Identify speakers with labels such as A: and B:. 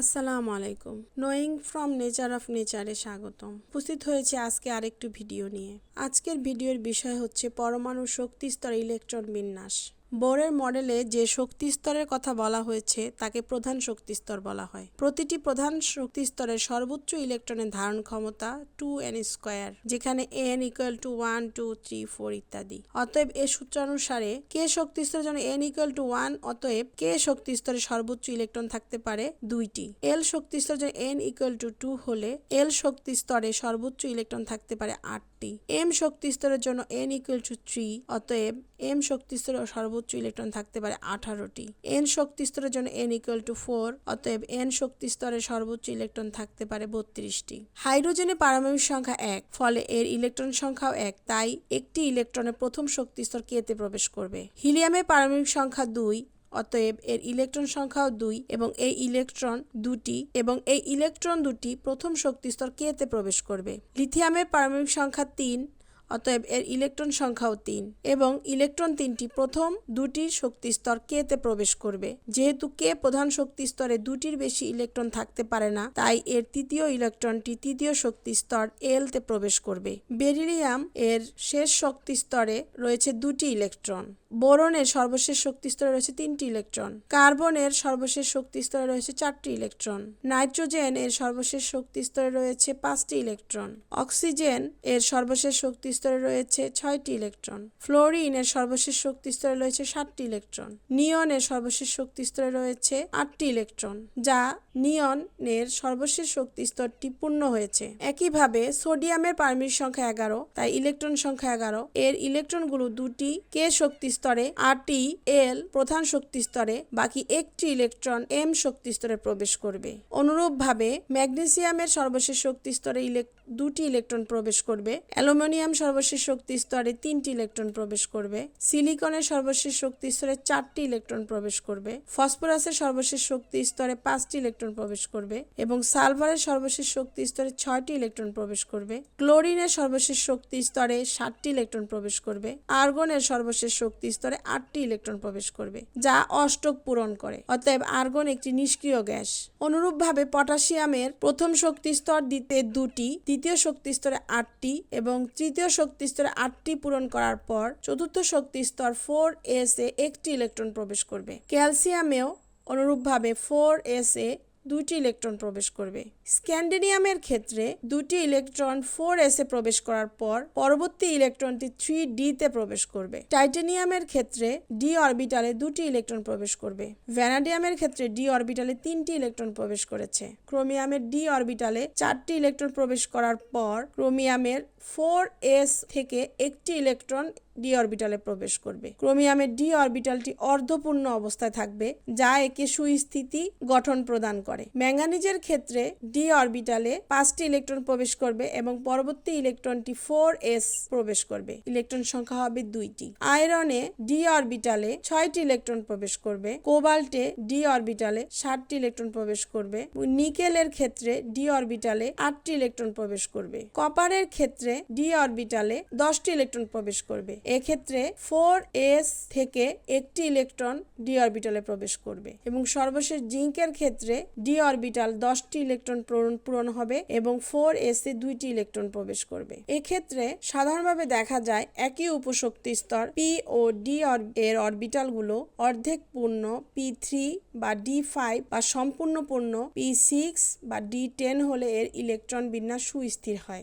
A: আসসালামু আলাইকুম। Knowing from nature of নেচারে স্বাগতম। উপস্থিত হয়েছে আজকে আরেকটি ভিডিও নিয়ে। আজকের ভিডিওর বিষয় হচ্ছে পরমাণু শক্তি স্তর ইলেকট্রন বিন্যাস। বোরের মডেলে যে শক্তি স্তরের কথা বলা হয়েছে, তাকে প্রধান শক্তি স্তর বলা হয়। প্রতিটি প্রধান শক্তি স্তরের সর্বোচ্চ ইলেকট্রনের ধারণ ক্ষমতা টু এন স্কোয়ার, যেখানে n equal to one, two, three, four ইত্যাদি। অতএব এ সূত্রানুসারে কে শক্তি স্তরের জন্য এন ইকুয়াল টু ওয়ান, অতএব কে শক্তি স্তরে সর্বোচ্চ ইলেকট্রন থাকতে পারে? দুইটি। এল শক্তি স্তরের জন্য এন ইকুয়াল টু টু হলে এল শক্তি স্তরে সর্বোচ্চ ইলেকট্রন থাকতে পারে আটটি এম শক্তি স্তরের জন্য এন ইকুয়াল টু থ্রি অতএব এম শক্তি স্তরে সর্বোচ্চ ইলেকট্রন থাকতে পারে আঠারোটি। এন শক্তি স্তরের জন্য এন ইকুয়াল টু ফোর অতএব এন শক্তি স্তরে সর্বোচ্চ ইলেকট্রন থাকতে পারে বত্রিশটি। হাইড্রোজেনের পারমাণবিক সংখ্যা এক, ফলে এর ইলেকট্রন সংখ্যাও এক, তাই একটি ইলেকট্রনের প্রথম শক্তি স্তর কেতে প্রবেশ করবে। হিলিয়ামের পারমাণবিক সংখ্যা দুই অতএব এর ইলেকট্রন সংখ্যাও দুই এবং এই ইলেকট্রন দুটি এবং এই ইলেকট্রন দুটি প্রথম শক্তিস্তর কেতে প্রবেশ করবে। লিথিয়ামের পারমাণবিক সংখ্যা তিন অতএব এর ইলেকট্রন সংখ্যাও তিন এবং ইলেকট্রন তিনটি প্রথম দুটি শক্তি স্তর কে তে প্রবেশ করবে। যেহেতু কে প্রধান শক্তি স্তরে দুটির বেশি ইলেকট্রন থাকতে পারে না, তাই এর তৃতীয় ইলেকট্রনটি তৃতীয় শক্তি স্তর এল তে প্রবেশ করবে। বেরিলিয়াম এর শেষ শক্তি স্তরে রয়েছে দুটি ইলেকট্রন। বোরনের সর্বশেষ শক্তি স্তরে রয়েছে তিনটি ইলেকট্রন। কার্বনের সর্বশেষ শক্তি স্তরে রয়েছে চারটি ইলেকট্রন। নাইট্রোজেন এর সর্বশেষ শক্তি স্তরে রয়েছে পাঁচটি ইলেকট্রন। অক্সিজেন এর সর্বশেষ শক্তি স্তরে রয়েছে ছয়টি ইলেকট্রন। ফ্লোরিন এর সর্বশেষ শক্তি স্তরে রয়েছে সাতটি ইলেকট্রন। নিয়ন এর সর্বশেষ শক্তি স্তরে রয়েছে আটটি ইলেকট্রন, যা নিয়ন এর সর্বশেষ শক্তি স্তরটি পূর্ণ হয়েছে। একইভাবে সোডিয়ামের পারমিক সংখ্যা এগারো, তাই ইলেকট্রন সংখ্যা এগারো। এর ইলেকট্রনগুলো দুটি, কে শক্তি স্তরে আটটি এল প্রধান শক্তি স্তরে, বাকি একটি ইলেকট্রন এম শক্তি স্তরে প্রবেশ করবে। অনুরূপভাবে ম্যাগনেসিয়ামের সর্বশেষ শক্তি স্তরে দুটি ইলেকট্রন প্রবেশ করবে। অ্যালুমিনিয়াম সর্বশেষ শক্তি স্তরে তিনটি ইলেকট্রন প্রবেশ করবে সিলিকনের সর্বশেষ শক্তি স্তরে চারটি ইলেকট্রন প্রবেশ করবে ফসফরাসের সর্বশেষ শক্তি স্তরে পাঁচটি ইলেকট্রন প্রবেশ করবে এবং সালফারের সর্বশেষ শক্তি স্তরে ছয়টি ইলেকট্রন প্রবেশ করবে ক্লোরিনের সর্বশেষ শক্তি স্তরে সাতটি ইলেকট্রন প্রবেশ করবে, আর্গনের সর্বশেষ শক্তি স্তরে আটটি ইলেকট্রন প্রবেশ করবে, যা অষ্টক পূরণ করে। অতএব আর্গন একটি নিষ্ক্রিয় গ্যাস। অনুরূপভাবে পটাশিয়ামের প্রথম শক্তি স্তর দিতে দুটি, দ্বিতীয় শক্তি স্তরে আটটি এবং তৃতীয় শক্তি স্তরে আটটি পূরণ করার পর চতুর্থ শক্তি স্তর ফোর এস এ একটি ইলেকট্রন প্রবেশ করবে। ক্যালসিয়ামেও অনুরূপভাবে ফোর এস এ দুটি ইলেকট্রন প্রবেশ করবে। স্ক্যান্ডিনিয়ামের ক্ষেত্রে দুটি ইলেকট্রন ফোর এস এ প্রবেশ করার পর পরবর্তী ইলেকট্রনটি থ্রি ডি তে প্রবেশ করবে। টাইটেনিয়ামের ক্ষেত্রে ডি অরবিটালে দুটি ইলেকট্রন প্রবেশ করবে। ভ্যানাডিয়ামের ক্ষেত্রে ডি অরবিটালে তিনটি ইলেকট্রন প্রবেশ করেছে। ক্রোমিয়ামের ডি অরবিটালে চারটি ইলেকট্রন প্রবেশ করার পর ক্রোমিয়ামের ফোর এস থেকে একটি ইলেকট্রন ডি অরবিটালে প্রবেশ করবে। ক্রোমিয়ামের ডি অরবিটালটি অর্ধপূর্ণ অবস্থায় থাকবে, যা একে সুস্থিতি গঠন প্রদান করে। ম্যাঙ্গানিজের ক্ষেত্রে ডি অরবিটালে পাঁচটি ইলেকট্রন প্রবেশ করবে এবং পরবর্তী ইলেকট্রনটি ফোর এস প্রবেশ করবে। ইলেকট্রন সংখ্যা হবে দুইটি। আয়রনে ডি অরবিটালে ছয়টি ইলেকট্রন প্রবেশ করবে, কোবাল্টে ডি অরবিটালে ষাটটি ইলেকট্রন প্রবেশ করবে, নিকেলের ক্ষেত্রে ডি অরবিটালে আটটি ইলেকট্রন প্রবেশ করবে। কপারের ক্ষেত্রে ডি অরবিটালে দশটি ইলেকট্রন প্রবেশ করবে। এক্ষেত্রে ফোর এস থেকে একটি ইলেকট্রন ডি অরবিটালে প্রবেশ করবে এবং সর্বশেষ জিঙ্কের ক্ষেত্রে ডি অরবিটাল দশটি ইলেকট্রন পূরণ হবে এবং ফোর এস এ দুইটি ইলেকট্রন প্রবেশ করবে। এক্ষেত্রে সাধারণভাবে দেখা যায় একই উপশক্তি স্তর পি ও ডি এর অরবিটালগুলো অর্ধেক পূর্ণ পি থ্রি বা ডি ফাইভ বা সম্পূর্ণ পূর্ণ পি সিক্স বা ডি টেন হলে এর ইলেকট্রন বিন্যাস সুস্থির হয়।